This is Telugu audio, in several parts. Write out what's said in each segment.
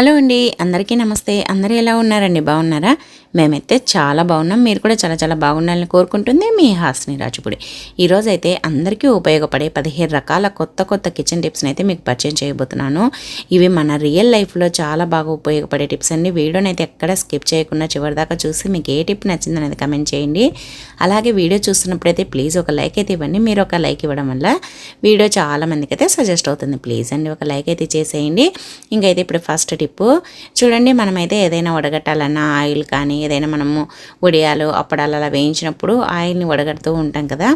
హలో అండి అందరికీ నమస్తే. అందరూ ఎలా ఉన్నారండి? బాగున్నారా? మేమైతే చాలా బాగున్నాం. మీరు కూడా చాలా చాలా బాగుండాలని కోరుకుంటుంది మీ హాస్ని రాజుపుడి. ఈరోజైతే అందరికీ ఉపయోగపడే పదిహేను రకాల కొత్త కొత్త కిచెన్ టిప్స్ని అయితే మీకు పరిచయం చేయబోతున్నాను. ఇవి మన రియల్ లైఫ్లో చాలా బాగా ఉపయోగపడే టిప్స్ అండి. వీడియోని అయితే ఎక్కడ స్కిప్ చేయకుండా చివరిదాకా చూసి మీకు ఏ టిప్ నచ్చిందనేది కమెంట్ చేయండి. అలాగే వీడియో చూస్తున్నప్పుడైతే ప్లీజ్ ఒక లైక్ అయితే ఇవ్వండి. మీరు ఒక లైక్ ఇవ్వడం వల్ల వీడియో చాలా మందికి అయితే సజెస్ట్ అవుతుంది. ప్లీజ్ అండి ఒక లైక్ అయితే చేసేయండి. ఇంకైతే ఇప్పుడు ఫస్ట్ టిప్పు చూడండి మనమైతే ఏదైనా వడగట్టాలన్నా ఆయిల్ కానీ ఏదైనా మనము వడియాలు అప్పడాలు అలా వేయించినప్పుడు ఆయిల్ని వడగడుతూ ఉంటాం కదా.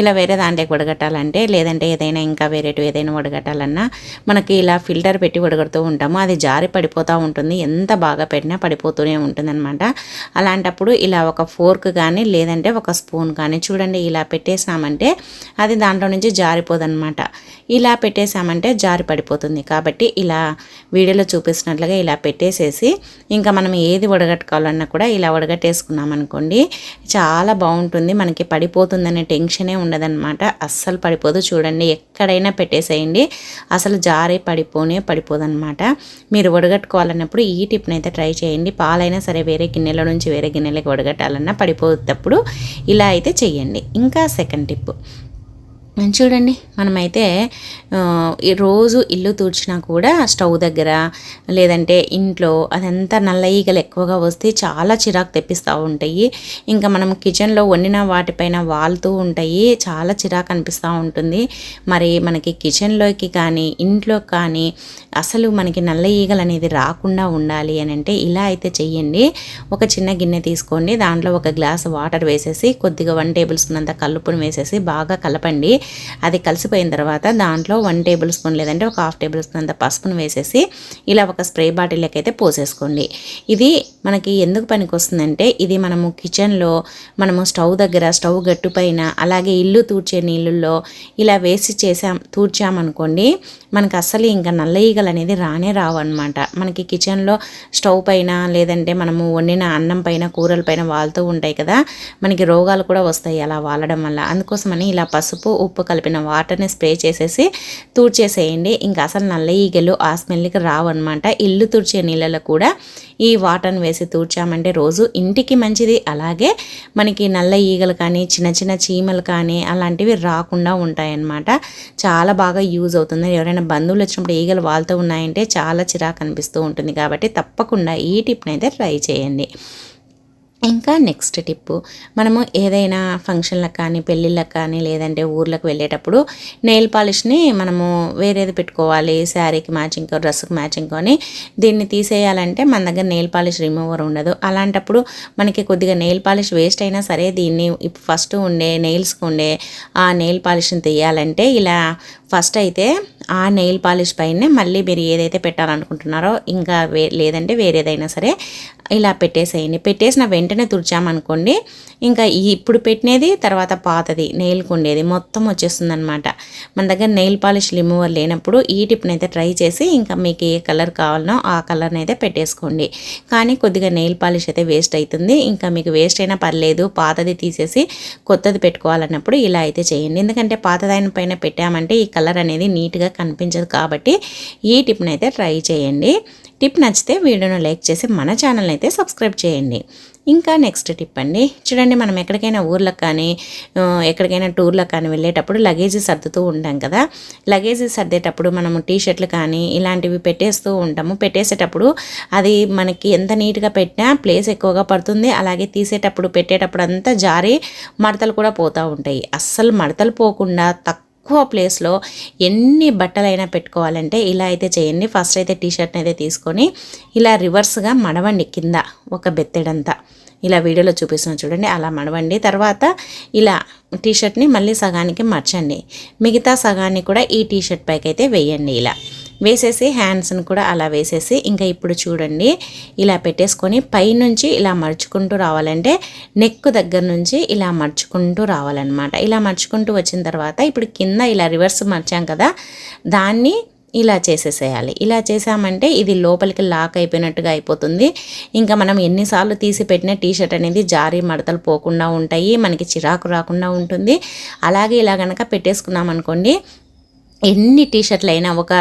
ఇలా వేరే దాంట్లోకి వడగట్టాలంటే లేదంటే ఏదైనా ఇంకా వేరేటివి ఏదైనా వడగట్టాలన్నా మనకి ఇలా ఫిల్టర్ పెట్టి వడగడుతూ ఉంటాము. అది జారి పడిపోతూ ఉంటుంది. ఎంత బాగా పెట్టినా పడిపోతూనే ఉంటుందన్నమాట. అలాంటప్పుడు ఇలా ఒక ఫోర్క్ కానీ లేదంటే ఒక స్పూన్ కానీ చూడండి ఇలా పెట్టేసామంటే అది దాంట్లో నుంచి జారిపోదన్నమాట. ఇలా పెట్టేసామంటే జారి పడిపోతుంది. కాబట్టి ఇలా వీడియోలో చూపిస్తున్న చూపిస్తున్నట్లుగా ఇలా పెట్టేసేసి ఇంకా మనం ఏది వడగట్టుకోవాలన్నా కూడా ఇలా వడగట్టేసుకున్నాం అనుకోండి చాలా బాగుంటుంది. మనకి పడిపోతుందనే టెన్షనే ఉండదన్నమాట. అస్సలు పడిపోదు. చూడండి ఎక్కడైనా పెట్టేసేయండి. అసలు జారే పడిపోనే పడిపోదన్నమాట. మీరు వడగట్టుకోవాలన్నప్పుడు ఈ టిప్ని అయితే ట్రై చేయండి. పాలైనా సరే వేరే గిన్నెల నుంచి వేరే గిన్నెలకి వడగట్టాలన్నా పడిపోతప్పుడు ఇలా అయితే చేయండి ఇంకా సెకండ్ టిప్. చూడండి మనమైతే రోజు ఇల్లు తూడ్చినా కూడా స్టవ్ దగ్గర లేదంటే ఇంట్లో అదంతా నల్ల ఈగలు ఎక్కువగా వస్తే చాలా చిరాకు తెప్పిస్తూ ఉంటాయి. ఇంకా మనం కిచెన్లో వండిన వాటిపైన వాళ్తూ ఉంటాయి. చాలా చిరాకు అనిపిస్తూ ఉంటుంది. మరి మనకి కిచెన్లోకి కానీ ఇంట్లో కానీ అసలు మనకి నల్ల ఈగలు అనేది రాకుండా ఉండాలి అని అంటే ఇలా అయితే చెయ్యండి. ఒక చిన్న గిన్నె తీసుకోండి. దాంట్లో ఒక గ్లాస్ వాటర్ వేసేసి కొద్దిగా వన్ టేబుల్ స్పూన్ అంత కలుపును వేసేసి బాగా కలపండి. అది కలిసిపోయిన తర్వాత దాంట్లో వన్ టేబుల్ స్పూన్ లేదంటే ఒక హాఫ్ టేబుల్ స్పూన్ అంత పసుపును వేసేసి ఇలా ఒక స్ప్రే బాటిల్లోకి అయితే పోసేసుకోండి. ఇది మనకి ఎందుకు పనికి వస్తుందంటే ఇది మనము కిచెన్లో మనము స్టవ్ దగ్గర స్టవ్ గట్టు పైన అలాగే ఇల్లు తూర్చే నీళ్ళల్లో ఇలా వేసి చేసాం తూర్చామనుకోండి మనకు అస్సలు ఇంకా నల్ల ఈగలు అనేది రానే రావు అనమాట మనకి కిచెన్లో స్టవ్ పైన లేదంటే మనము వండిన అన్నం పైన కూరల పైన వాళ్తూ ఉంటాయి కదా మనకి రోగాలు కూడా వస్తాయి అలా వాలడం వల్ల. అందుకోసమని ఇలా పసుపు ఉప్పు కలిపిన వాటర్ని స్ప్రే చేసేసి తూడ్చేసేయండి. ఇంకా అసలు నల్ల ఈగలు ఆ స్మెల్కి రావన్నమాట. ఇల్లు తుడిచే నీళ్ళలో కూడా ఈ వాటర్ని వేసి తూడ్చామంటే రోజు ఇంటికి మంచిది. అలాగే మనకి నల్ల ఈగలు కానీ చిన్న చిన్న చీమలు కానీ అలాంటివి రాకుండా ఉంటాయన్నమాట. చాలా బాగా యూజ్ అవుతుంది. ఎవరైనా బంధువులు వచ్చినప్పుడు ఈగలు వాళ్ళతో ఉన్నాయంటే చాలా చిరాకు అనిపిస్తూ ఉంటుంది. కాబట్టి తప్పకుండా ఈ టిప్ని అయితే ట్రై చేయండి. ఇంకా నెక్స్ట్ టిప్పు మనము ఏదైనా ఫంక్షన్లకు కానీ పెళ్ళిళ్ళకి కానీ లేదంటే ఊర్లకు వెళ్ళేటప్పుడు నెయిల్ పాలిష్ని మనము వేరేది పెట్టుకోవాలి. శారీకి మ్యాచింగ్ డ్రెస్కి మ్యాచింగ్ అని దీన్ని తీసేయాలంటే మన దగ్గర నెయిల్ పాలిష్ రిమూవర్ ఉండదు. అలాంటప్పుడు మనకి కొద్దిగా నెయిల్ పాలిష్ వేస్ట్ అయినా సరే దీన్ని ఫస్ట్ ఉండే నెయిల్స్కి ఉండే ఆ నెయిల్ పాలిష్ని తీయాలంటే ఇలా ఫస్ట్ అయితే ఆ నెయిల్ పాలిష్ పైనే మళ్ళీ మీరు ఏదైతే పెట్టాలనుకుంటున్నారో ఇంకా వే లేదంటే వేరేదైనా సరే ఇలా పెట్టేసేయండి. పెట్టేసిన వెంటనే తుడిచామనుకోండి ఇంకా ఇప్పుడు పెట్టినది తర్వాత పాతది నెయిల్ ఉండేది మొత్తం వచ్చేస్తుంది అనమాట మన దగ్గర నెయిల్ పాలిష్ రిమూవర్ లేనప్పుడు ఈ టిప్ని అయితే ట్రై చేసి ఇంకా మీకు ఏ కలర్ కావాలనో ఆ కలర్ని అయితే పెట్టేసుకోండి. కానీ కొద్దిగా నెయిల్ పాలిష్ అయితే వేస్ట్ అవుతుంది ఇంకా మీకు వేస్ట్ అయినా పర్లేదు పాతది తీసేసి కొత్తది పెట్టుకోవాలన్నప్పుడు ఇలా అయితే చేయండి. ఎందుకంటే పాతదైన పైన పెట్టామంటే ఈ కలర్ అనేది నీట్గా కనిపించదు కాబట్టి ఈ టిప్ని అయితే ట్రై చేయండి. టిప్ నచ్చితే వీడియోను లైక్ చేసి మన ఛానల్ని అయితే సబ్స్క్రైబ్ చేయండి. ఇంకా నెక్స్ట్ టిప్ అండి. చూడండి మనం ఎక్కడికైనా ఊర్లకు కానీ ఎక్కడికైనా టూర్లకు కానీ వెళ్ళేటప్పుడు లగేజ్ సర్దుతూ ఉంటాం కదా. లగేజ్ సర్దేటప్పుడు మనము టీ షర్ట్లు కానీ ఇలాంటివి పెట్టేస్తూ ఉంటాము. పెట్టేసేటప్పుడు అది మనకి ఎంత నీట్గా పెట్టినా ప్లేస్ ఎక్కువగా పడుతుంది. అలాగే తీసేటప్పుడు పెట్టేటప్పుడు అంతా జారి మడతలు కూడా పోతూ ఉంటాయి. అస్సలు మడతలు పోకుండా తక్కువ తక్కువ ప్లేస్లో ఎన్ని బట్టలైనా పెట్టుకోవాలంటే ఇలా అయితే చేయండి. ఫస్ట్ అయితే టీషర్ట్ని అయితే తీసుకొని ఇలా రివర్స్గా మడవండి కింద ఒక బెత్తెడంతా. ఇలా వీడియోలో చూపిస్తున్నా చూడండి అలా మడవండి. తర్వాత ఇలా టీషర్ట్ని మళ్ళీ సగానికి మర్చండి మిగతా సగాన్ని కూడా ఈ టీషర్ట్ పైకి అయితే వేయండి ఇలా. వేసేసి హ్యాండ్స్ని కూడా అలా వేసేసి ఇంకా ఇప్పుడు చూడండి ఇలా పెట్టేసుకొని పైనుంచి ఇలా మర్చుకుంటూ రావాలంటే నెక్ దగ్గర నుంచి ఇలా మర్చుకుంటూ రావాలన్నమాట. ఇలా మర్చుకుంటూ వచ్చిన తర్వాత ఇప్పుడు కింద ఇలా రివర్స్ మర్చాం కదా దాన్ని ఇలా చేసేసేయాలి. ఇలా చేసామంటే ఇది లోపలికి లాక్ అయిపోయినట్టుగా అయిపోతుంది. ఇంకా మనం ఎన్నిసార్లు తీసి పెట్టిన టీషర్ట్ అనేది జారి మడతలు పోకుండా ఉంటాయి మనకి చిరాకు రాకుండా ఉంటుంది. అలాగే ఇలా కనుక పెట్టేసుకున్నాం అనుకోండి ఎన్ని టీ షర్ట్లు అయినా ఒక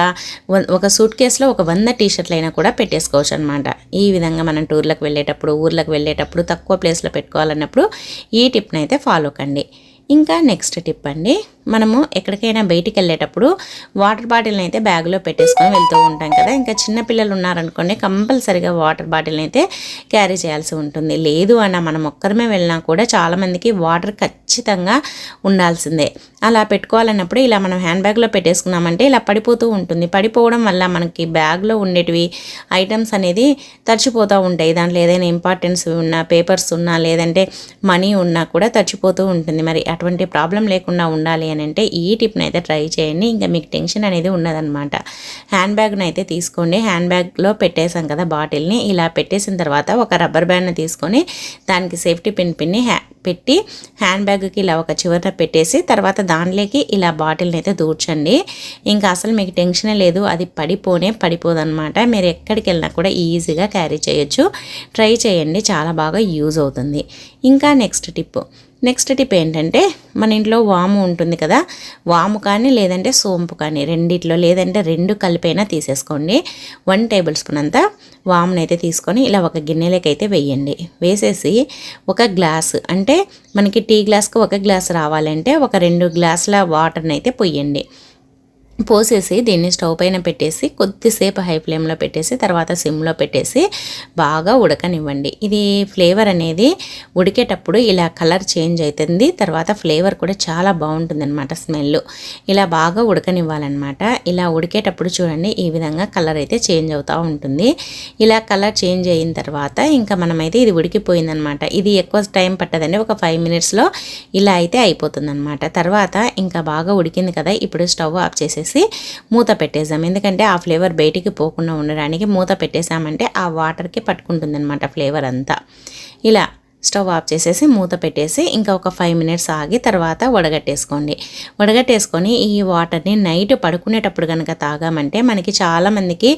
ఒక సూట్ కేసులో ఒక వంద టీ షర్ట్లు అయినా కూడా పెట్టేసుకోవచ్చు అనమాట ఈ విధంగా మనం టూర్లకు వెళ్ళేటప్పుడు ఊర్లకు వెళ్ళేటప్పుడు తక్కువ ప్లేస్లో పెట్టుకోవాలన్నప్పుడు ఈ టిప్ని అయితే ఫాలో కండి. ఇంకా నెక్స్ట్ టిప్ అండి. మనము ఎక్కడికైనా బయటికి వెళ్ళేటప్పుడు వాటర్ బాటిల్ని అయితే బ్యాగ్లో పెట్టేసుకొని వెళ్తూ ఉంటాం కదా. ఇంకా చిన్నపిల్లలు ఉన్నారనుకోండి కంపల్సరిగా వాటర్ బాటిల్ని అయితే క్యారీ చేయాల్సి ఉంటుంది. లేదు అన్న మనం ఒక్కరమే వెళ్ళినా కూడా చాలామందికి వాటర్ ఖచ్చితంగా ఉండాల్సిందే. అలా పెట్టుకోవాలన్నప్పుడు ఇలా మనం హ్యాండ్ బ్యాగ్లో పెట్టేసుకున్నామంటే ఇలా పడిపోతూ ఉంటుంది. పడిపోవడం వల్ల మనకి బ్యాగ్లో ఉండేటివి ఐటమ్స్ అనేది తడిచిపోతూ ఉంటాయి. దాంట్లో ఏదైనా ఇంపార్టెన్స్ ఉన్నా పేపర్స్ ఉన్నా లేదంటే మనీ ఉన్నా కూడా తడిచిపోతూ ఉంటుంది. మరి అటువంటి ప్రాబ్లం లేకుండా ఉండాలి అని అంటే ఈ టిప్ని అయితే ట్రై చేయండి. ఇంకా మీకు టెన్షన్ అనేది ఉన్నదనమాట హ్యాండ్ బ్యాగ్ని అయితే తీసుకోండి. హ్యాండ్ బ్యాగ్లో పెట్టేసాం కదా బాటిల్ని. ఇలా పెట్టేసిన తర్వాత ఒక రబ్బర్ బ్యాండ్ని తీసుకొని దానికి సేఫ్టీ పిన్ పిన్ని హ్యా పెట్టి హ్యాండ్ బ్యాగ్కి ఇలా ఒక చివరన పెట్టేసి తర్వాత దాంట్లోకి ఇలా బాటిల్ని అయితే దూర్చండి. ఇంకా అసలు మీకు టెన్షనే లేదు. అది పడిపోనే పడిపోదనమాట మీరు ఎక్కడికి వెళ్ళినా కూడా ఈజీగా క్యారీ చేయొచ్చు. ట్రై చేయండి. చాలా బాగా యూజ్ అవుతుంది. ఇంకా నెక్స్ట్ టిప్ నెక్స్ట్ టిప్ ఏంటంటే మన ఇంట్లో వాము ఉంటుంది కదా వాము కానీ లేదంటే సోంపు కానీ రెండిట్లో లేదంటే రెండు కలిపైనా తీసేసుకోండి. వన్ టేబుల్ స్పూన్ అంతా వామునైతే తీసుకొని ఇలా ఒక గిన్నెలోకి అయితే వేయండి. వేసేసి ఒక గ్లాస్ అంటే మనకి టీ గ్లాస్కి ఒక గ్లాస్ రావాలంటే ఒక రెండు గ్లాసుల వాటర్ని అయితే పొయ్యండి. పోసేసి దీన్ని స్టవ్ పైన పెట్టేసి కొద్దిసేపు హై ఫ్లేమ్లో పెట్టేసి తర్వాత సిమ్లో పెట్టేసి బాగా ఉడకనివ్వండి. ఇది ఫ్లేవర్ అనేది ఉడికేటప్పుడు ఇలా కలర్ చేంజ్ అవుతుంది తర్వాత ఫ్లేవర్ కూడా చాలా బాగుంటుంది అనమాట స్మెల్. ఇలా బాగా ఉడకనివ్వాలన్నమాట. ఇలా ఉడికేటప్పుడు చూడండి ఈ విధంగా కలర్ అయితే చేంజ్ అవుతూ ఉంటుంది. ఇలా కలర్ చేంజ్ అయిన తర్వాత ఇంకా మనమైతే ఇది ఉడికిపోయిందనమాట ఇది ఎక్కువ టైం పట్టదండి ఒక ఫైవ్ మినిట్స్లో ఇలా అయితే అయిపోతుందన్నమాట. తర్వాత ఇంకా బాగా ఉడికింది కదా ఇప్పుడు స్టవ్ ఆఫ్ చేసేసి మూత పెట్టేసాం ఎందుకంటే ఆ ఫ్లేవర్ బయటికి పోకుండా ఉండడానికి మూత పెట్టేసామంటే ఆ వాటర్కి పట్టుకుంటుంది ఫ్లేవర్ అంతా. ఇలా స్టవ్ ఆఫ్ చేసేసి మూత పెట్టేసి ఇంకా ఒక ఫైవ్ మినిట్స్ ఆగి తర్వాత వడగట్టేసుకోండి. వడగట్టేసుకొని ఈ వాటర్ని నైట్ పడుకునేటప్పుడు కనుక తాగామంటే మనకి చాలామందికి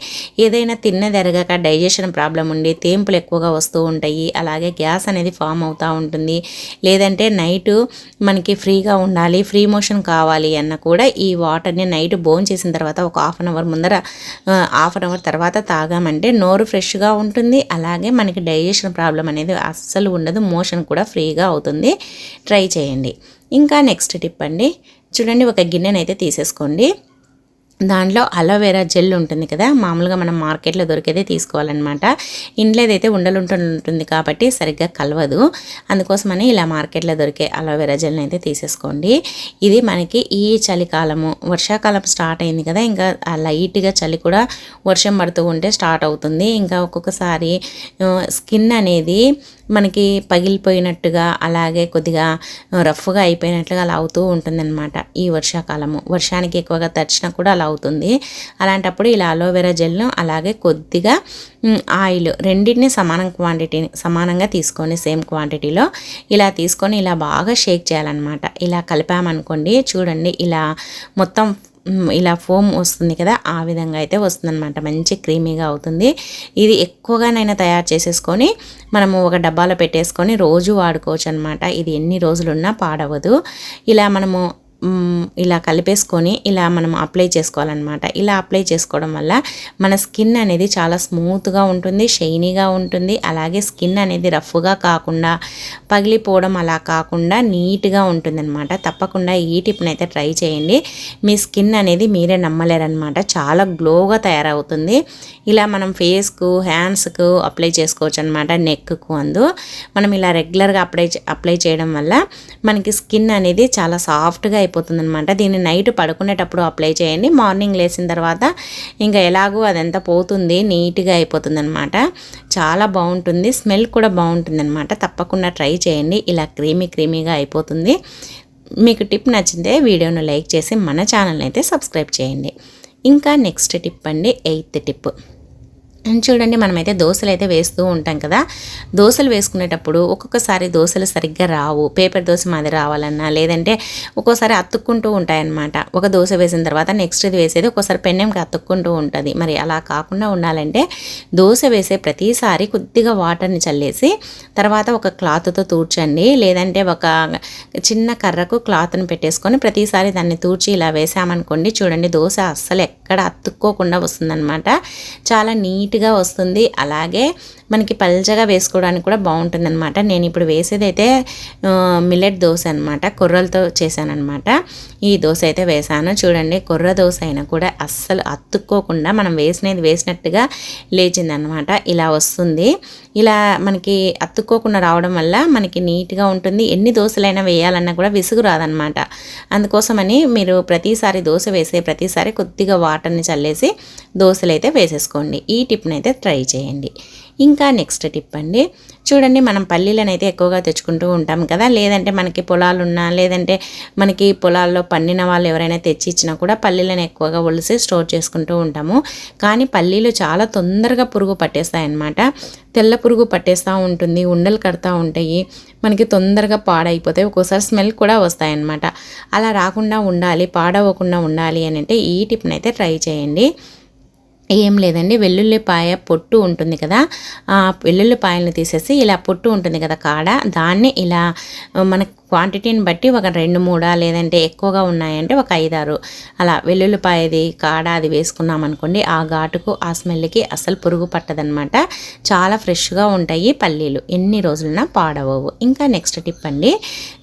ఏదైనా తిన్నది ఎరగక డైజెషన్ ప్రాబ్లం ఉండి తేంపులు ఎక్కువగా వస్తూ ఉంటాయి. అలాగే గ్యాస్ అనేది ఫామ్ అవుతూ ఉంటుంది. లేదంటే నైట్ మనకి ఫ్రీగా ఉండాలి ఫ్రీ మోషన్ కావాలి అన్న కూడా ఈ వాటర్ని నైట్ బోన్ చేసిన తర్వాత ఒక హాఫ్ అన్ అవర్ ముందర హాఫ్ అన్ అవర్ తర్వాత తాగామంటే నోరు ఫ్రెష్గా ఉంటుంది. అలాగే మనకి డైజెషన్ ప్రాబ్లం అనేది అస్సలు ఉండదు. మోషన్ కూడా ఫ్రీగా అవుతుంది. ట్రై చేయండి. ఇంకా నెక్స్ట్ టిప్ అండి. చూడండి ఒక గిన్నెనైతే తీసేసుకోండి. దాంట్లో అలోవెరా జెల్ ఉంటుంది కదా మామూలుగా మనం మార్కెట్లో దొరికేదే తీసుకోవాలన్నమాట. ఇంట్లోదైతే ఉండలు ఉంటుంది కాబట్టి సరిగ్గా కలవదు. అందుకోసమని ఇలా మార్కెట్లో దొరికే అలోవెరా జెల్ని అయితే తీసేసుకోండి. ఇది మనకి ఈ చలికాలము వర్షాకాలం స్టార్ట్ అయింది కదా ఇంకా లైట్గా చలి కూడా వర్షం పడుతూ ఉంటే స్టార్ట్ అవుతుంది. ఇంకా ఒక్కొక్కసారి స్కిన్ అనేది మనకి పగిలిపోయినట్టుగా అలాగే కొద్దిగా రఫ్గా అయిపోయినట్లుగా అలా అవుతూ ఉంటుందన్నమాట ఈ వర్షాకాలము. వర్షానికి ఎక్కువగా తడిచినా కూడా అలా అవుతుంది. అలాంటప్పుడు ఇలా అలోవెరా జెల్ను అలాగే కొద్దిగా ఆయిల్ రెండింటిని సమానం క్వాంటిటీ సమానంగా తీసుకొని సేమ్ క్వాంటిటీలో ఇలా తీసుకొని ఇలా బాగా షేక్ చేయాలన్నమాట. ఇలా కలిపామనుకోండి చూడండి ఇలా మొత్తం ఇలా ఫోమ్ వస్తుంది కదా ఆ విధంగా అయితే వస్తుందన్నమాట. మంచి క్రీమీగా అవుతుంది. ఇది ఎక్కువగానైనా తయారు చేసేసుకొని మనము ఒక డబ్బాలో పెట్టేసుకొని రోజు వాడుకోవచ్చు అనమాట ఇది ఎన్ని రోజులున్నా పాడవదు. ఇలా మనము ఇలా కలిపేసుకొని ఇలా మనం అప్లై చేసుకోవాలన్నమాట. ఇలా అప్లై చేసుకోవడం వల్ల మన స్కిన్ అనేది చాలా స్మూత్గా ఉంటుంది షైనీగా ఉంటుంది. అలాగే స్కిన్ అనేది రఫ్గా కాకుండా పగిలిపోవడం అలా కాకుండా నీట్గా ఉంటుందన్నమాట. తప్పకుండా ఈ టిప్ని అయితే ట్రై చేయండి. మీ స్కిన్ అనేది మీరే నమ్మలేరనమాట చాలా గ్లోగా తయారవుతుంది. ఇలా మనం ఫేస్కు హ్యాండ్స్కు అప్లై చేసుకోవచ్చు అనమాట నెక్కు అందు. మనం ఇలా రెగ్యులర్గా అప్లై అప్లై చేయడం వల్ల మనకి స్కిన్ అనేది చాలా సాఫ్ట్గా అయిపోతుంది అనమాట దీన్ని నైట్ పడుకునేటప్పుడు అప్లై చేయండి. మార్నింగ్ లేచిన తర్వాత ఇంకా ఎలాగో అదంతా పోతుంది నీట్గా అయిపోతుంది అనమాట చాలా బాగుంటుంది. స్మెల్ కూడా బాగుంటుంది అనమాట తప్పకుండా ట్రై చేయండి. ఇలా క్రీమీ క్రీమీగా అయిపోతుంది. మీకు టిప్ నచ్చితే వీడియోను లైక్ చేసి మన ఛానల్ని అయితే సబ్స్క్రైబ్ చేయండి. ఇంకా నెక్స్ట్ టిప్ అండి ఎయిత్ టిప్. చూడండి మనమైతే దోశలు అయితే వేస్తూ ఉంటాం కదా. దోశలు వేసుకునేటప్పుడు ఒక్కొక్కసారి దోశలు సరిగ్గా రావు. పేపర్ దోశ మాది రావాలన్నా లేదంటే ఒక్కోసారి అతుక్కుంటూ ఉంటాయన్నమాట. ఒక దోశ వేసిన తర్వాత నెక్స్ట్ ఇది వేసేది ఒక్కోసారి పెన్నెంకి అతుక్కుంటూ ఉంటుంది. మరి అలా కాకుండా ఉండాలంటే దోశ వేసే ప్రతిసారి కొద్దిగా వాటర్ని చల్లేసి తర్వాత ఒక క్లాత్తో తూడ్చండి. లేదంటే ఒక చిన్న కర్రకు క్లాత్ని పెట్టేసుకొని ప్రతిసారి దాన్ని తూడ్చి ఇలా వేసామనుకోండి చూడండి దోశ అస్సలు ఎక్కడ అతుక్కోకుండా వస్తుందన్నమాట. చాలా నీట్ నీట్గా వస్తుంది. అలాగే మనకి పల్చగా వేసుకోవడానికి కూడా బాగుంటుంది అనమాట నేను ఇప్పుడు వేసేది అయితే మిల్లెట్ దోశ అనమాట కొర్రలతో చేశానమాట ఈ దోశ అయితే వేసాను చూడండి కొర్ర దోశ అయినా కూడా అస్సలు అతుక్కోకుండా మనం వేసినది వేసినట్టుగా లేచిందనమాట ఇలా వస్తుంది. ఇలా మనకి అతుక్కోకుండా రావడం వల్ల మనకి నీట్గా ఉంటుంది. ఎన్ని దోశలైనా వేయాలన్నా కూడా విసుగు రాదనమాట అందుకోసమని మీరు ప్రతిసారి దోశ వేసే ప్రతిసారి కొద్దిగా వాటర్ని చల్లేసి దోశలు అయితే వేసేసుకోండి. ఈ టిప్ని అయితే ట్రై చేయండి. ఇంకా నెక్స్ట్ టిప్ అండి. చూడండి మనం పల్లీలను అయితే ఎక్కువగా తెచ్చుకుంటూ ఉంటాం కదా. లేదంటే మనకి పొలాలు ఉన్నా లేదంటే మనకి పొలాల్లో పండిన వాళ్ళు ఎవరైనా తెచ్చి ఇచ్చినా కూడా పల్లీలను ఎక్కువగా ఒలిసి స్టోర్ చేసుకుంటూ ఉంటాము. కానీ పల్లీలు చాలా తొందరగా పురుగు పట్టేస్తాయి అన్నమాట తెల్ల పురుగు పట్టేస్తూ ఉంటుంది ఉండలు కడతా ఉంటాయి. మనకి తొందరగా పాడైపోతాయి. ఒక్కోసారి స్మెల్ కూడా వస్తాయన్నమాట. అలా రాకుండా ఉండాలి పాడవకుండా ఉండాలి అని అంటే ఈ టిప్ని అయితే ట్రై చేయండి. ఏం లేదండి. వెల్లుల్లిపాయ పొట్టు ఉంటుంది కదా. ఆ వెల్లుల్లిపాయలను తీసేసి ఇలా పొట్టు ఉంటుంది కదా కాడ. దాన్ని ఇలా మన క్వాంటిటీని బట్టి ఒక రెండు మూడా లేదంటే ఎక్కువగా ఉన్నాయంటే ఒక ఐదారు. అలా వెల్లుల్లిపాయది కాడ అది వేసుకున్నాం అనుకోండి ఆ ఘాటుకు ఆ స్మెల్కి అసలు పురుగు పట్టదనమాట చాలా ఫ్రెష్గా ఉంటాయి పల్లీలు. ఎన్ని రోజులైనా పాడవవు. ఇంకా నెక్స్ట్ టిప్ అండి.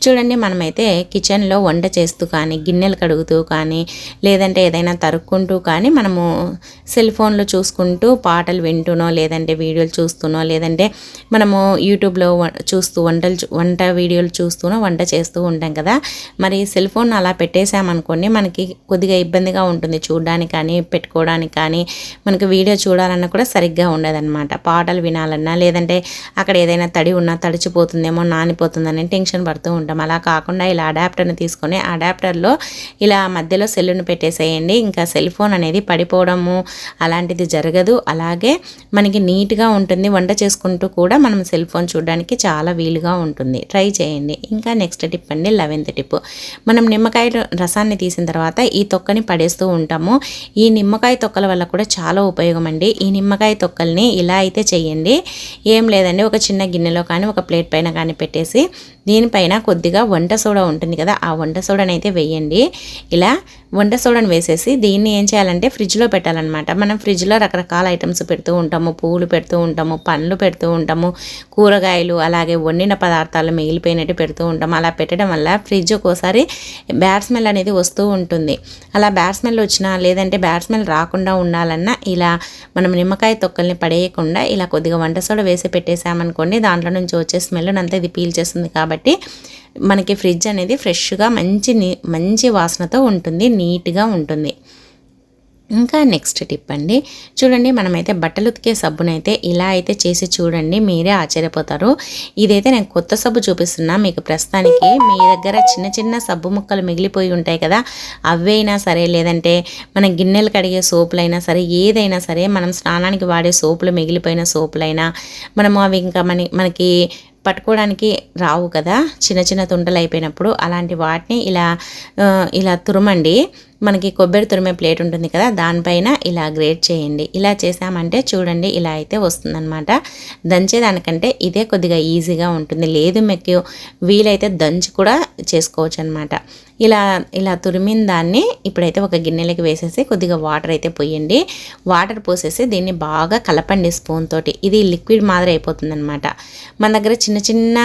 చూడండి మనమైతే కిచెన్లో వంట చేస్తూ కానీ గిన్నెలు కడుగుతూ కానీ లేదంటే ఏదైనా తరుక్కుంటూ కానీ మనము సెల్ ఫోన్లో చూసుకుంటూ పాటలు వింటూనో లేదంటే వీడియోలు చూస్తూనో లేదంటే మనము యూట్యూబ్లో చూస్తూ వంటలు వంట వీడియోలు చూస్తూనో వంట వంట చేస్తూ ఉంటాం కదా. మరి సెల్ ఫోన్ అలా పెట్టేసామనుకోండి మనకి కొద్దిగా ఇబ్బందిగా ఉంటుంది. చూడడానికి కానీ పెట్టుకోవడానికి కానీ మనకి వీడియో చూడాలన్నా కూడా సరిగ్గా ఉండదన్నమాట. పాటలు వినాలన్నా లేదంటే అక్కడ ఏదైనా తడి ఉన్నా తడిచిపోతుందేమో నానిపోతుందని టెన్షన్ పడుతూ ఉంటాం. అలా కాకుండా ఇలా అడాప్టర్ని తీసుకొని అడాప్టర్లో ఇలా మధ్యలో సెల్లును పెట్టేసేయండి. ఇంకా సెల్ ఫోన్ అనేది పడిపోవడము అలాంటిది జరగదు. అలాగే మనకి నీట్గా ఉంటుంది. వంట చేసుకుంటూ కూడా మనం సెల్ ఫోన్ చూడడానికి చాలా వీలుగా ఉంటుంది. ట్రై చేయండి. ఇంకా నెక్స్ట్ టిప్ అండి లెవెన్త్ టిప్ మనం నిమ్మకాయ రసాన్ని తీసిన తర్వాత ఈ తొక్కని పడేస్తూ ఉంటాము. ఈ నిమ్మకాయ తొక్కల వల్ల కూడా చాలా ఉపయోగం అండి. ఈ నిమ్మకాయ తొక్కల్ని ఇలా అయితే చేయండి. ఏం లేదండి ఒక చిన్న గిన్నెలో కానీ ఒక ప్లేట్ పైన కానీ పెట్టేసి దీనిపైన కొద్దిగా వంట సోడా ఉంటుంది కదా ఆ వంట సోడాని అయితే వేయండి. ఇలా వంట సోడాని వేసేసి దీన్ని ఏం చేయాలంటే ఫ్రిడ్జ్లో పెట్టాలన్నమాట. మనం ఫ్రిడ్జ్లో రకరకాల ఐటమ్స్ పెడుతూ ఉంటాము. పువ్వులు పెడుతూ ఉంటాము పండ్లు పెడుతూ ఉంటాము కూరగాయలు అలాగే వండిన పదార్థాలు మిగిలిపోయినట్టు పెడుతూ ఉంటాము. అలా పెట్టడం వల్ల ఫ్రిడ్జ్ ఒక్కోసారి బ్యాడ్ స్మెల్ అనేది వస్తూ ఉంటుంది. అలా బ్యాడ్ స్మెల్ వచ్చినా లేదంటే బ్యాడ్ స్మెల్ రాకుండా ఉండాలన్నా ఇలా మనం నిమ్మకాయ తొక్కల్ని పడేయకుండా ఇలా కొద్దిగా వంట సోడా వేసి పెట్టేసామనుకోండి దాంట్లో నుంచి వచ్చే స్మెల్ అంతా ఇది పీల్ చేస్తుంది కాబట్టి మనకి ఫ్రిడ్జ్ అనేది ఫ్రెష్గా మంచి మంచి వాసనతో ఉంటుంది నీట్గా ఉంటుంది. ఇంకా నెక్స్ట్ టిప్ అండి. చూడండి మనమైతే బట్టలు ఉతికే సబ్బునైతే ఇలా అయితే చేసి చూడండి మీరే ఆశ్చర్యపోతారు. ఇదైతే నేను కొత్త సబ్బు చూపిస్తున్నా. మీకు ప్రస్తుతానికి మీ దగ్గర చిన్న చిన్న సబ్బు ముక్కలు మిగిలిపోయి ఉంటాయి కదా అవైనా సరే లేదంటే మన గిన్నెలు కడిగే సోపులైనా సరే ఏదైనా సరే మనం స్నానానికి వాడే సోపులు మిగిలిపోయిన సోపులైనా మనము అవి ఇంకా మన మనకి పట్టుకోవడానికి రావు కదా? చిన్న చిన్న తుండలు అయిపోయినప్పుడు అలాంటి వాటిని ఇలా ఇలా తురమండి. మనకి కొబ్బరి తురిమే ప్లేట్ ఉంటుంది కదా దానిపైన ఇలా గ్రేట్ చేయండి. ఇలా చేసామంటే చూడండి ఇలా అయితే వస్తుందన్నమాట. దంచేదానికంటే ఇదే కొద్దిగా ఈజీగా ఉంటుంది. లేదు మీకు వీలైతే దంచి కూడా చేసుకోవచ్చు అనమాట ఇలా ఇలా తురిమిన దాన్ని ఇప్పుడైతే ఒక గిన్నెలకి వేసేసి కొద్దిగా వాటర్ అయితే పోయండి. వాటర్ పోసేసి దీన్ని బాగా కలపండి స్పూన్ తోటి. ఇది లిక్విడ్ మాదిరి అయిపోతుంది అనమాట మన దగ్గర చిన్న చిన్న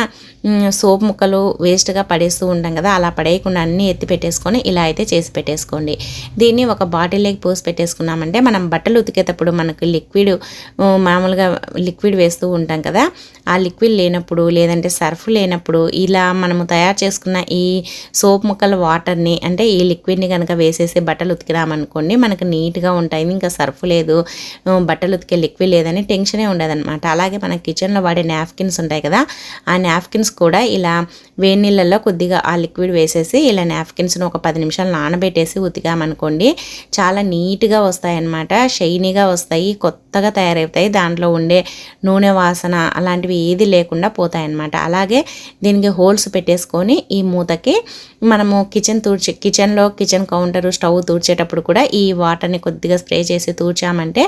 సోప్ ముక్కలు వేస్ట్గా పడేస్తూ ఉంటాం కదా అలా పడేయకుండా అన్నీ ఎత్తి పెట్టేసుకొని ఇలా అయితే చేసి పెట్టేసుకోండి. దీన్ని ఒక బాటిల్లోకి పోసి పెట్టేసుకున్నామంటే మనం బట్టలు ఉతికేటప్పుడు మనకు లిక్విడ్ మామూలుగా లిక్విడ్ వేస్తూ ఉంటాం కదా. ఆ లిక్విడ్ లేనప్పుడు లేదంటే సర్ఫ్ లేనప్పుడు ఇలా మనము తయారు చేసుకున్న ఈ సోప్ ముక్కలు వాటర్ని అంటే ఈ లిక్విడ్ని కనుక వేసేసి బట్టలు ఉతికినామనుకోండి మనకు నీట్గా ఉంటాయి. ఇంకా సర్ఫ్ లేదు బట్టలు ఉతికే లిక్విడ్ లేదని టెన్షనే ఉండదన్నమాట. అలాగే మన కిచెన్లో వాడే నాప్కిన్స్ ఉంటాయి కదా ఆ నాప్కిన్స్ కూడా ఇలా వేడి నీళ్ళల్లో కొద్దిగా ఆ లిక్విడ్ వేసేసి ఇలా నాప్కిన్స్ని ఒక పది నిమిషాలు నానబెట్టేసి ఉతికామనుకోండి చాలా నీట్గా వస్తాయి అన్నమాట షైనీగా వస్తాయి కొత్తగా తయారవుతాయి. దాంట్లో ఉండే నూనె వాసన అలాంటివి ఏది లేకుండా పోతాయి అన్నమాట అలాగే దీనికి హోల్స్ పెట్టేసుకొని ఈ మూతకి మనము కిచెన్ తూర్చి కిచెన్లో కిచెన్ కౌంటర్ స్టవ్ తూడ్చేటప్పుడు కూడా ఈ వాటర్ని కొద్దిగా స్ప్రే చేసి తూడ్చామంటే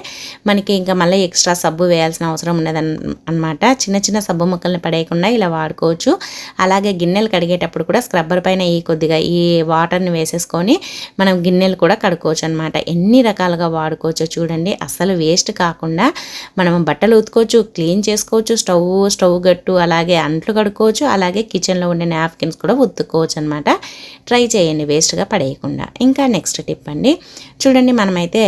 మనకి ఇంకా మళ్ళీ ఎక్స్ట్రా సబ్బు వేయాల్సిన అవసరం ఉండదు అనమాట చిన్న చిన్న సబ్బు ముక్కల్ని పడేయకుండా ఇలా వాడుకోవచ్చు. అలాగే గిన్నెలు కడిగేటప్పుడు కూడా స్క్రబ్బర్ పైన ఈ కొద్దిగా ఈ వాటర్ని వేసేసుకొని మనం గిన్నెలు కూడా కడుక్కోవచ్చు అనమాట ఎన్ని రకాలుగా వాడుకోవచ్చు చూడండి. అస్సలు వేస్ట్ కాకుండా మనం బట్టలు ఉతుకోవచ్చు క్లీన్ చేసుకోవచ్చు స్టవ్ స్టవ్ గట్టు అలాగే అంట్లు కడుక్కోవచ్చు అలాగే కిచెన్లో ఉండే నాప్కిన్స్ కూడా ఉతుక్కోవచ్చు అనమాట ట్రై చేయండి వేస్ట్గా పడేయకుండా. ఇంకా నెక్స్ట్ టిప్ అండి. చూడండి మనమైతే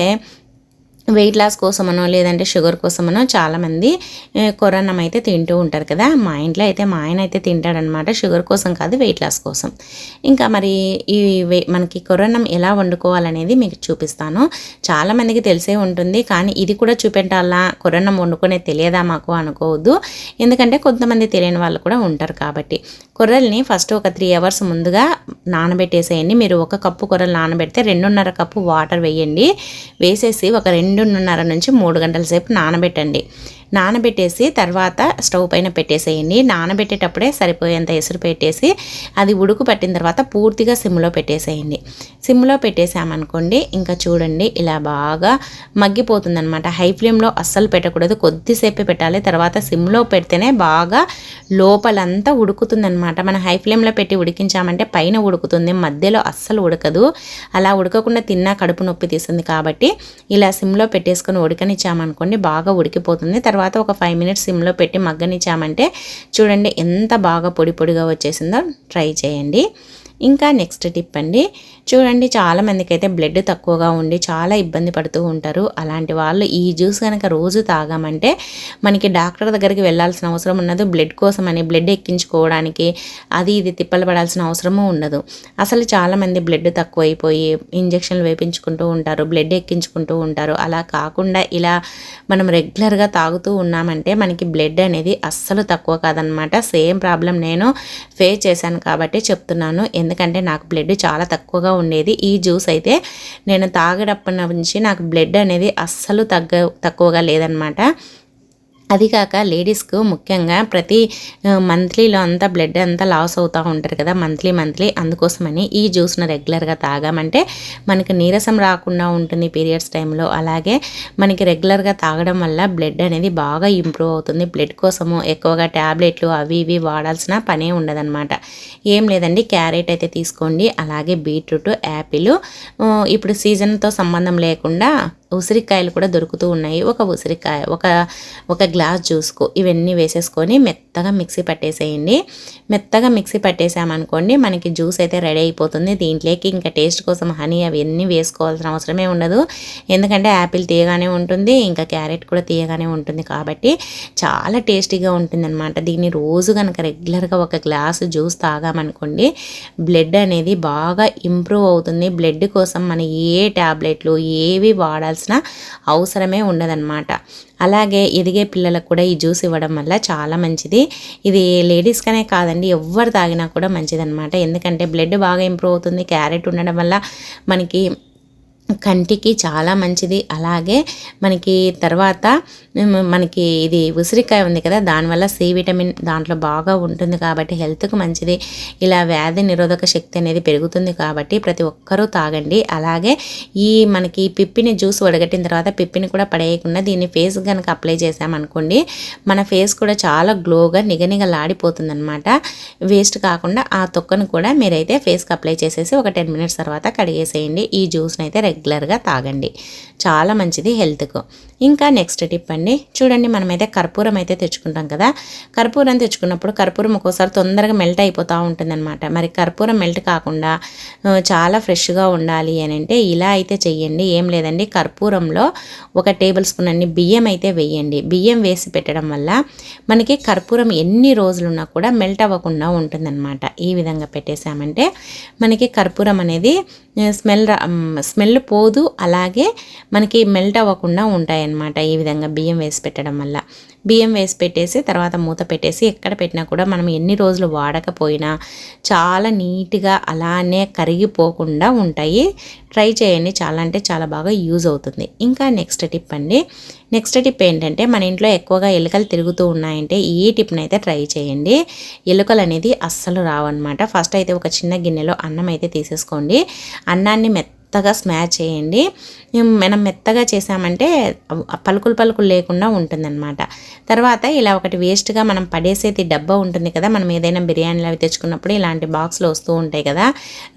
వెయిట్ లాస్ కోసమనో లేదంటే షుగర్ కోసమనో చాలామంది కొరన్నం అయితే తింటూ ఉంటారు కదా. మా ఇంట్లో అయితే మా ఆయన అయితే తింటాడనమాట షుగర్ కోసం కాదు వెయిట్ లాస్ కోసం. ఇంకా మరి ఈ మనకి కొరన్నం ఎలా వండుకోవాలనేది మీకు చూపిస్తాను. చాలామందికి తెలిసే ఉంటుంది కానీ ఇది కూడా చూపెట్టాలా? కొరన్నం వండుకునే తెలియదా మాకు అనుకోవద్దు. ఎందుకంటే కొంతమంది తెలియని వాళ్ళు కూడా ఉంటారు కాబట్టి. కొర్రల్ని ఫస్ట్ ఒక త్రీ అవర్స్ ముందుగా నానబెట్టేసేయండి. మీరు ఒక కప్పు కొర్రలు నానబెడితే రెండున్నర కప్పు వాటర్ వేయండి. వేసేసి ఒక రెండు రెండున్నర నుంచి మూడు గంటల సేపు నానబెట్టండి. నానబెట్టేసి తర్వాత స్టవ్ పైన పెట్టేసేయండి. నానబెట్టేటప్పుడే సరిపోయేంత ఎసురు పెట్టేసి అది ఉడుకు పట్టిన తర్వాత పూర్తిగా సిమ్లో పెట్టేసేయండి. సిమ్లో పెట్టేసామనుకోండి ఇంకా చూడండి ఇలా బాగా మగ్గిపోతుందనమాట హై ఫ్లేమ్లో అస్సలు పెట్టకూడదు. కొద్దిసేపే పెట్టాలి. తర్వాత సిమ్లో పెడితేనే బాగా లోపలంతా ఉడుకుతుందన్నమాట. మనం హై ఫ్లేమ్లో పెట్టి ఉడికించామంటే పైన ఉడుకుతుంది మధ్యలో అస్సలు ఉడకదు. అలా ఉడకకుండా తిన్నా కడుపు నొప్పి తీస్తుంది కాబట్టి ఇలా సిమ్లో పెట్టేసుకొని ఉడకనిచ్చామనుకోండి బాగా ఉడికిపోతుంది. తర్వాత తర్వాత ఒక ఫైవ్ మినిట్స్ సిమ్లో పెట్టి మగ్గనిచ్చామంటే చూడండి ఎంత బాగా పొడి పొడిగా వచ్చేసిందో ట్రై చేయండి. ఇంకా నెక్స్ట్ టిప్ అండి చూడండి చాలామందికి అయితే బ్లడ్ తక్కువగా ఉండి చాలా ఇబ్బంది పడుతూ ఉంటారు. అలాంటి వాళ్ళు ఈ జ్యూస్ కనుక రోజు తాగామంటే మనకి డాక్టర్ దగ్గరికి వెళ్ళాల్సిన అవసరం ఉండదు. బ్లడ్ కోసం అని బ్లడ్ ఎక్కించుకోవడానికి అది ఇది తిప్పలు పడాల్సిన అవసరము ఉండదు. అసలు చాలామంది బ్లడ్ తక్కువైపోయి ఇంజక్షన్లు వేపించుకుంటూ ఉంటారు బ్లడ్ ఎక్కించుకుంటూ ఉంటారు. అలా కాకుండా ఇలా మనం రెగ్యులర్గా తాగుతూ ఉన్నామంటే మనకి బ్లడ్ అనేది అస్సలు తక్కువ కాదనమాట. సేమ్ ప్రాబ్లం నేను ఫేస్ చేశాను కాబట్టి చెప్తున్నాను. ఎందుకంటే నాకు బ్లడ్ చాలా తక్కువగా ఉండేది. ఈ జ్యూస్ అయితే నేను తాగేటప్పటి నుంచి నాకు బ్లడ్ అనేది అస్సలు తగ్గ తక్కువగా లేదనమాట. అది కాక లేడీస్కు ముఖ్యంగా ప్రతి మంత్లీలో అంతా బ్లడ్ అంతా లాస్ అవుతూ ఉంటారు కదా మంత్లీ మంత్లీ అందుకోసమని ఈ జ్యూస్ను రెగ్యులర్గా తాగామంటే మనకి నీరసం రాకుండా ఉంటుంది పీరియడ్స్ టైంలో. అలాగే మనకి రెగ్యులర్గా తాగడం వల్ల బ్లడ్ అనేది బాగా ఇంప్రూవ్ అవుతుంది. బ్లడ్ కోసము ఎక్కువగా ట్యాబ్లెట్లు అవి ఇవి వాడాల్సిన పనే ఉండదన్నమాట. ఏం లేదండి క్యారెట్ అయితే తీసుకోండి అలాగే బీట్రూట్ యాపిల్ ఇప్పుడు సీజన్తో సంబంధం లేకుండా ఉసిరికాయలు కూడా దొరుకుతూ ఉన్నాయి. ఒక ఉసిరికాయ ఒక ఒక గ్లాస్ జ్యూస్కు ఇవన్నీ వేసేసుకొని మెత్తగా మిక్సీ పట్టేసేయండి. మెత్తగా మిక్సీ పట్టేసామనుకోండి మనకి జ్యూస్ అయితే రెడీ అయిపోతుంది. దీంట్లోకి ఇంకా టేస్ట్ కోసం హనీ అవన్నీ వేసుకోవాల్సిన అవసరమే ఉండదు. ఎందుకంటే యాపిల్ తీయగానే ఉంటుంది ఇంకా క్యారెట్ కూడా తీయగానే ఉంటుంది కాబట్టి చాలా టేస్టీగా ఉంటుందన్నమాట. దీన్ని రోజు కనుక రెగ్యులర్గా ఒక గ్లాసు జ్యూస్ తాగామనుకోండి బ్లడ్ అనేది బాగా ఇంప్రూవ్ అవుతుంది. బ్లడ్ కోసం మన ఏ ట్యాబ్లెట్లు ఏవి వాడాల్సిన అవసరమే ఉండదన్నమాట. అలాగే ఎదిగే పిల్లలకు కూడా ఈ జ్యూస్ ఇవ్వడం వల్ల చాలా మంచిది. ఇది లేడీస్కనే కాదండి ఎవ్వరు తాగినా కూడా మంచిదన్నమాట. ఎందుకంటే బ్లడ్ బాగా ఇంప్రూవ్ అవుతుంది. క్యారెట్ ఉండడం వల్ల మనకి కంటికి చాలా మంచిది. అలాగే మనకి తర్వాత మనకి ఇది ఉసిరికాయ ఉంది కదా దానివల్ల సి విటమిన్ దాంట్లో బాగా ఉంటుంది కాబట్టి హెల్త్కి మంచిది. ఇలా వ్యాధి నిరోధక శక్తి అనేది పెరుగుతుంది కాబట్టి ప్రతి ఒక్కరూ తాగండి. అలాగే ఈ మనకి పిప్పిని జ్యూస్ వడగట్టిన తర్వాత పిప్పిని కూడా పడేయకుండా దీన్ని ఫేస్ కనుక అప్లై చేసామనుకోండి మన ఫేస్ కూడా చాలా గ్లోగా నిగనిగలాడిపోతుంది అనమాట వేస్ట్ కాకుండా ఆ తొక్కను కూడా మీరైతే ఫేస్కి అప్లై చేసేసి ఒక టెన్ మినిట్స్ తర్వాత కడిగేసేయండి. ఈ జ్యూస్ని అయితే రెగ్యులర్గా తాగండి. చాలా మంచిది హెల్త్కు. ఇంకా నెక్స్ట్ టిప్ అండి. చూడండి మనమైతే కర్పూరం అయితే తెచ్చుకుంటాం కదా. కర్పూరం తెచ్చుకున్నప్పుడు కర్పూరం ఒక్కోసారి తొందరగా మెల్ట్ అయిపోతూ ఉంటుందన్నమాట. మరి కర్పూరం మెల్ట్ కాకుండా చాలా ఫ్రెష్గా ఉండాలి అని అంటే ఇలా అయితే చెయ్యండి. ఏం లేదండి. కర్పూరంలో ఒక టేబుల్ స్పూన్ అన్ని బియ్యం అయితే వేయండి. బియ్యం వేసి పెట్టడం వల్ల మనకి కర్పూరం ఎన్ని రోజులున్నా కూడా మెల్ట్ అవ్వకుండా ఉంటుందన్నమాట. ఈ విధంగా పెట్టేశామంటే మనకి కర్పూరం అనేది స్మెల్ స్మెల్ పోదు అలాగే మనకి మెల్ట్ అవ్వకుండా ఉంటాయన్నమాట ఈ విధంగా బియ్యం వేసి పెట్టడం వల్ల. బియ్యం వేసి పెట్టేసి తర్వాత మూత పెట్టేసి ఎక్కడ పెట్టినా కూడా మనం ఎన్ని రోజులు వాడకపోయినా చాలా నీట్గా అలానే కరిగిపోకుండా ఉంటాయి. ట్రై చేయండి. చాలా అంటే చాలా బాగా యూజ్ అవుతుంది. ఇంకా నెక్స్ట్ టిప్ అండి. నెక్స్ట్ టిప్ ఏంటంటే మన ఇంట్లో ఎక్కువగా ఎలుకలు తిరుగుతూ ఉన్నాయంటే ఈ టిప్ని అయితే ట్రై చేయండి. ఎలుకలు అనేది అస్సలు రావన్నమాట. ఫస్ట్ అయితే ఒక చిన్న గిన్నెలో అన్నం అయితే తీసేసుకోండి. అన్నాన్ని మెత్త మెత్తగా స్మాచ్ చేయండి. మనం మెత్తగా చేసామంటే పలుకులు పలుకులు లేకుండా ఉంటుందన్నమాట. తర్వాత ఇలా ఒకటి వేస్ట్గా మనం పడేసేది డబ్బా ఉంటుంది కదా మనం ఏదైనా బిర్యానీలు అవి తెచ్చుకున్నప్పుడు ఇలాంటి బాక్స్లో వస్తూ ఉంటాయి కదా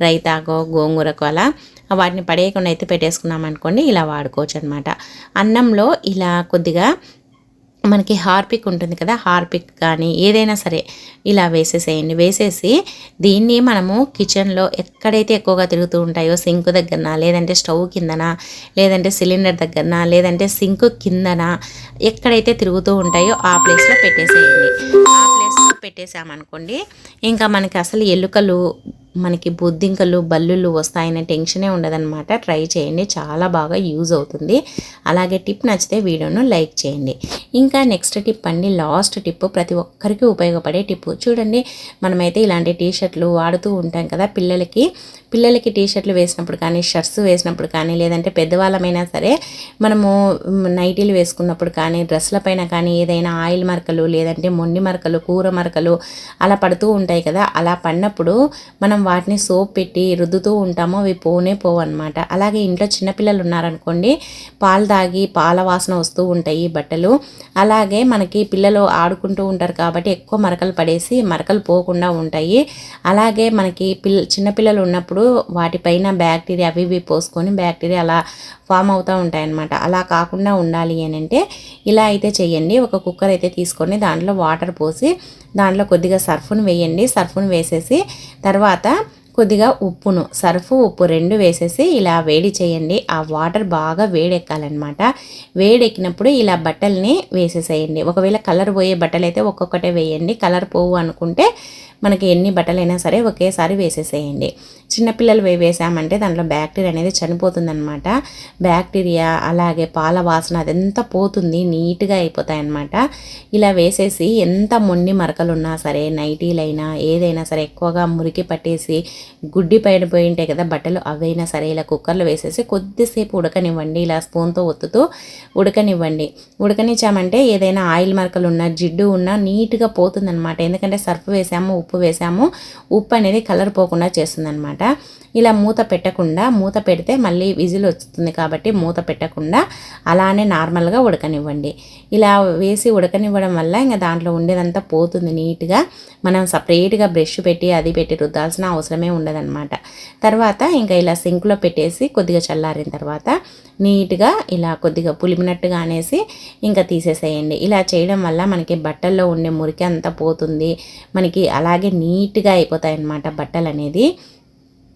రైతాకో గోంగూరకో అలా వాటిని పడేయకుండా అయితే పెట్టేసుకున్నాం అనుకోండి ఇలా వాడుకోవచ్చు అనమాట అన్నంలో ఇలా కొద్దిగా మనకి హార్పిక్ ఉంటుంది కదా హార్పిక్ కానీ ఏదైనా సరే ఇలా వేసేసేయండి. వేసేసి దీన్ని మనము కిచెన్లో ఎక్కడైతే ఎక్కువగా తిరుగుతూ ఉంటాయో సింక్ దగ్గరన లేదంటే స్టవ్ కిందన లేదంటే సిలిండర్ దగ్గరన లేదంటే సింక్ కిందన ఎక్కడైతే తిరుగుతూ ఉంటాయో ఆ ప్లేస్లో పెట్టేసేయండి. ఆ ప్లేస్లో పెట్టేసామనుకోండి ఇంకా మనకి అసలు ఎలుకలు మనకి బొద్దింకలు బల్లులు వస్తాయనే టెన్షనే ఉండదన్నమాట. ట్రై చేయండి. చాలా బాగా యూజ్ అవుతుంది. అలాగే టిప్ నచ్చితే వీడియోను లైక్ చేయండి. ఇంకా నెక్స్ట్ టిప్ అండి. Last tip. ప్రతి ఒక్కరికి ఉపయోగపడే టిప్. చూడండి మనమైతే ఇలాంటి టీషర్ట్లు వాడుతూ ఉంటాం కదా పిల్లలకి. పిల్లలకి టీషర్ట్లు వేసినప్పుడు కానీ షర్ట్స్ వేసినప్పుడు కానీ లేదంటే పెద్దవాళ్ళమైనా సరే మనము నైటీలు వేసుకున్నప్పుడు కానీ డ్రెస్ల పైన కానీ ఏదైనా ఆయిల్ మరకలు లేదంటే మొండి మరకలు కూర మరకలు అలా పడుతూ ఉంటాయి కదా. అలా పడినప్పుడు మనం వాటిని సోప్ పెట్టి రుద్దుతూ ఉంటామో అవి పోనే పోవు అనమాట అలాగే ఇంట్లో చిన్నపిల్లలు ఉన్నారనుకోండి పాలు తాగి పాల వాసన వస్తూ ఉంటాయి బట్టలు. అలాగే మనకి పిల్లలు ఆడుకుంటూ ఉంటారు కాబట్టి ఎక్కువ మరకలు పడేసి మరకలు పోకుండా ఉంటాయి. అలాగే మనకి పిల్ల చిన్నపిల్లలు ఉన్నప్పుడు వాటిపైన బ్యాక్టీరియా అవి ఇవి పోసుకొని బ్యాక్టీరియా అలా ఫామ్ అవుతూ ఉంటాయన్నమాట. అలా కాకుండా ఉండాలి అని అంటే ఇలా అయితే చేయండి ఒక కుక్కర్ అయితే తీసుకొని దాంట్లో వాటర్ పోసి దాంట్లో కొద్దిగా సర్ఫ్ను వేయండి. సర్ఫ్ను వేసేసి తర్వాత కొద్దిగా ఉప్పును సర్ఫ్ ఉప్పు రెండు వేసేసి ఇలా వేడి చేయండి. ఆ వాటర్ బాగా వేడెక్కాలన్నమాట. వేడెక్కినప్పుడు ఇలా బట్టల్ని వేసేసేయండి. ఒకవేళ కలర్ పోయే బట్టలు అయితే ఒక్కొక్కటే వేయండి. కలర్ పోవు అనుకుంటే మనకి ఎన్ని బట్టలైనా సరే ఒకేసారి వేసేసేయండి. చిన్నపిల్లలు వేసామంటే దాంట్లో బ్యాక్టీరియా అనేది చనిపోతుందనమాట బ్యాక్టీరియా అలాగే పాల వాసన అదంతా పోతుంది నీట్గా అయిపోతాయన్నమాట. ఇలా వేసేసి ఎంత మొండి మరకలు ఉన్నా సరే నైటీలైనా ఏదైనా సరే ఎక్కువగా మురికి పట్టేసి గుడ్డి పైన పోయి ఉంటాయి కదా బట్టలు అవైనా సరే ఇలా కుక్కర్లో వేసేసి కొద్దిసేపు ఉడకనివ్వండి. ఇలా స్పూన్తో ఒత్తుతూ ఉడకనివ్వండి. ఉడకనిచ్చామంటే ఏదైనా ఆయిల్ మరకలు ఉన్నా జిడ్డు ఉన్నా నీట్గా పోతుందన్నమాట. ఎందుకంటే సర్ఫ్ వేసాము ఉప్పు ఉప్పు వేసాము. ఉప్పు అనేది కలర్ పోకుండా చేస్తుందనమాట ఇలా మూత పెట్టకుండా మూత పెడితే మళ్ళీ విజిల్ వస్తుంది కాబట్టి మూత పెట్టకుండా అలానే నార్మల్గా ఉడకనివ్వండి. ఇలా వేసి ఉడకనివ్వడం వల్ల ఇంకా దాంట్లో ఉండేదంతా పోతుంది నీట్గా. మనం సపరేట్గా బ్రష్ పెట్టి అది పెట్టి రుద్దాల్సిన అవసరమే ఉండదన్నమాట. తర్వాత ఇంకా ఇలా సింక్లో పెట్టేసి కొద్దిగా చల్లారిన తర్వాత నీట్గా ఇలా కొద్దిగా పులిమినట్టుగా అనేసి ఇంకా తీసేసేయండి. ఇలా చేయడం వల్ల మనకి బట్టల్లో ఉండే మురికి అంతా పోతుంది. మనకి అలాగే నీట్గా అయిపోతాయి అన్నమాట బట్టలు అనేది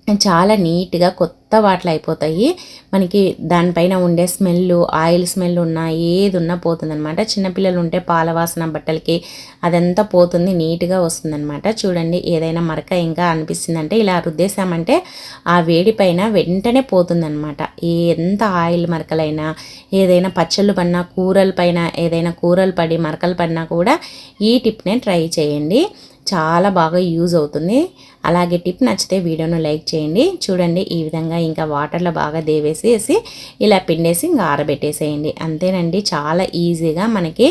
చాలా నీట్గా కొత్త వాటిలో అయిపోతాయి. మనకి దానిపైన ఉండే స్మెల్ ఆయిల్ స్మెల్ ఉన్నా ఏది ఉన్నా పోతుందనమాట చిన్నపిల్లలు ఉంటే పాల వాసన బట్టలకి అదంతా పోతుంది నీట్గా వస్తుందనమాట చూడండి ఏదైనా మరక ఇంకా అనిపిస్తుందంటే ఇలా రుద్దేశామంటే ఆ వేడి పైన వెంటనే పోతుందనమాట ఎంత ఆయిల్ మరకలైనా ఏదైనా పచ్చళ్ళు పడినా కూరల పైన ఏదైనా కూరలు పడి మరకలు పడినా కూడా ఈ టిప్నే ట్రై చేయండి. చాలా బాగా యూజ్ అవుతుంది. అలాగే టిప్ నచ్చితే వీడియోను లైక్ చేయండి. చూడండి ఈ విధంగా ఇంకా వాటర్లో బాగా దేవేసేసి ఇలా పిండేసి ఇంకా ఆరబెట్టేసేయండి. అంతేనండి చాలా ఈజీగా మనకి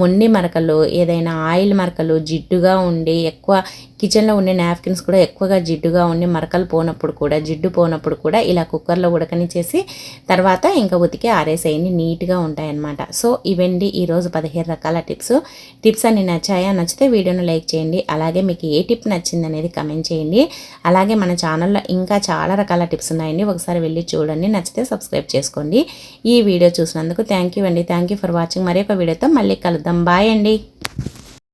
మొండి మరకలు ఏదైనా ఆయిల్ మరకలు జిడ్డుగా ఉండి ఎక్కువ కిచెన్లో ఉండే నాప్కిన్స్ కూడా ఎక్కువగా జిడ్డుగా ఉండి మరకలు పోనప్పుడు కూడా జిడ్డు పోనప్పుడు కూడా ఇలా కుక్కర్లో ఉడకనిచ్చేసి తర్వాత ఇంకా ఉతికి ఆరేసేయండి. నీట్గా ఉంటాయన్నమాట. సో ఇవండి ఈరోజు పదిహేను రకాల టిప్స్. టిప్స్ అన్ని నచ్చాయా? నచ్చితే వీడియోను లైక్ చేయండి. అలాగే మీకు ఏ టిప్ నచ్చింది అనేది కమెంట్ చేయండి. అలాగే మన ఛానల్లో ఇంకా చాలా రకాల టిప్స్ ఉన్నాయండి. ఒకసారి వెళ్ళి చూడండి. నచ్చితే సబ్స్క్రైబ్ చేసుకోండి. ఈ వీడియో చూసినందుకు థ్యాంక్ యూ అండి. థ్యాంక్ యూ ఫర్ వాచింగ్ మరి ఒక వీడియోతో మళ్ళీ కలుద్దాం. బాయ్ అండి.